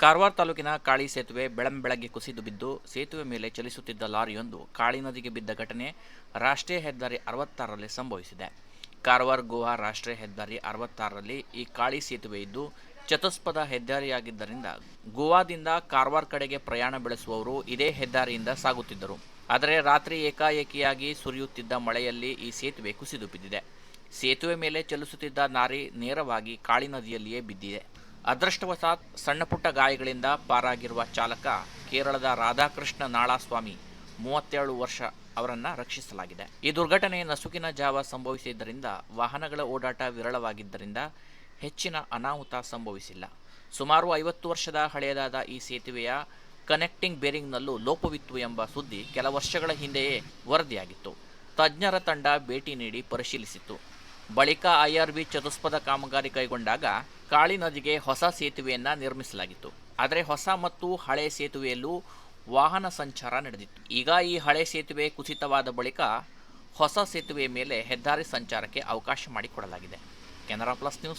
ಕಾರವಾರ ತಾಲೂಕಿನ ಕಾಳಿ ಸೇತುವೆ ಬೆಳಂಬೆಳಗ್ಗೆ ಕುಸಿದು ಬಿದ್ದು ಸೇತುವೆ ಮೇಲೆ ಚಲಿಸುತ್ತಿದ್ದ ಲಾರಿಯೊಂದು ಕಾಳಿ ನದಿಗೆ ಬಿದ್ದ ಘಟನೆ ರಾಷ್ಟ್ರೀಯ ಹೆದ್ದಾರಿ ಅರವತ್ತಾರರಲ್ಲಿ ಸಂಭವಿಸಿದೆ. ಕಾರವಾರ, ಗೋವಾ ರಾಷ್ಟ್ರೀಯ ಹೆದ್ದಾರಿ ಅರವತ್ತಾರರಲ್ಲಿ ಈ ಕಾಳಿ ಸೇತುವೆ ಇದ್ದು ಚತುಷ್ಪಥ ಹೆದ್ದಾರಿಯಾಗಿದ್ದರಿಂದ ಗೋವಾದಿಂದ ಕಾರವಾರ ಕಡೆಗೆ ಪ್ರಯಾಣ ಬೆಳೆಸುವವರು ಇದೇ ಹೆದ್ದಾರಿಯಿಂದ ಸಾಗುತ್ತಿದ್ದರು. ಆದರೆ ರಾತ್ರಿ ಏಕಾಏಕಿಯಾಗಿ ಸುರಿಯುತ್ತಿದ್ದ ಮಳೆಯಲ್ಲಿ ಈ ಸೇತುವೆ ಕುಸಿದು ಬಿದ್ದಿದೆ. ಸೇತುವೆ ಮೇಲೆ ಚಲಿಸುತ್ತಿದ್ದ ಲಾರಿ ನೇರವಾಗಿ ಕಾಳಿ ನದಿಯಲ್ಲಿಯೇ ಬಿದ್ದಿದೆ. ಅದೃಷ್ಟವಶಾತ್ ಸಣ್ಣಪುಟ್ಟ ಗಾಯಗಳಿಂದ ಪಾರಾಗಿರುವ ಚಾಲಕ ಕೇರಳದ ರಾಧಾಕೃಷ್ಣ ನಾಳಾಸ್ವಾಮಿ ಮೂವತ್ತೇಳು ವರ್ಷ ಅವರನ್ನ ರಕ್ಷಿಸಲಾಗಿದೆ. ಈ ದುರ್ಘಟನೆ ನಸುಕಿನ ಜಾವ ಸಂಭವಿಸಿದ್ದರಿಂದ ವಾಹನಗಳ ಓಡಾಟ ವಿರಳವಾಗಿದ್ದರಿಂದ ಹೆಚ್ಚಿನ ಅನಾಹುತ ಸಂಭವಿಸಿಲ್ಲ. ಸುಮಾರು ಐವತ್ತು ವರ್ಷದ ಹಳೆಯದಾದ ಈ ಸೇತುವೆಯ ಕನೆಕ್ಟಿಂಗ್ ಬೇರಿಂಗ್ನಲ್ಲೂ ಲೋಪವಿತ್ತು ಎಂಬ ಸುದ್ದಿ ಕೆಲ ವರ್ಷಗಳ ಹಿಂದೆಯೇ ವರದಿಯಾಗಿತ್ತು. ತಜ್ಞರ ತಂಡ ಭೇಟಿ ನೀಡಿ ಪರಿಶೀಲಿಸಿತ್ತು. ಬಳಿಕ ಐಆರ್ಬಿ ಚತುಷ್ಪಥ ಕಾಮಗಾರಿ ಕೈಗೊಂಡಾಗ ಕಾಳಿ ನದಿಗೆ ಹೊಸ ಸೇತುವೆಯನ್ನ ನಿರ್ಮಿಸಲಾಗಿತ್ತು. ಆದರೆ ಹೊಸ ಮತ್ತು ಹಳೆ ಸೇತುವೆಯಲ್ಲೂ ವಾಹನ ಸಂಚಾರ ನಡೆದಿತ್ತು. ಈಗ ಈ ಹಳೆ ಸೇತುವೆ ಕುಸಿತವಾದ ಬಳಿಕ ಹೊಸ ಸೇತುವೆಯ ಮೇಲೆ ಹೆದ್ದಾರಿ ಸಂಚಾರಕ್ಕೆ ಅವಕಾಶ ಮಾಡಿಕೊಡಲಾಗಿದೆ. Canara plus news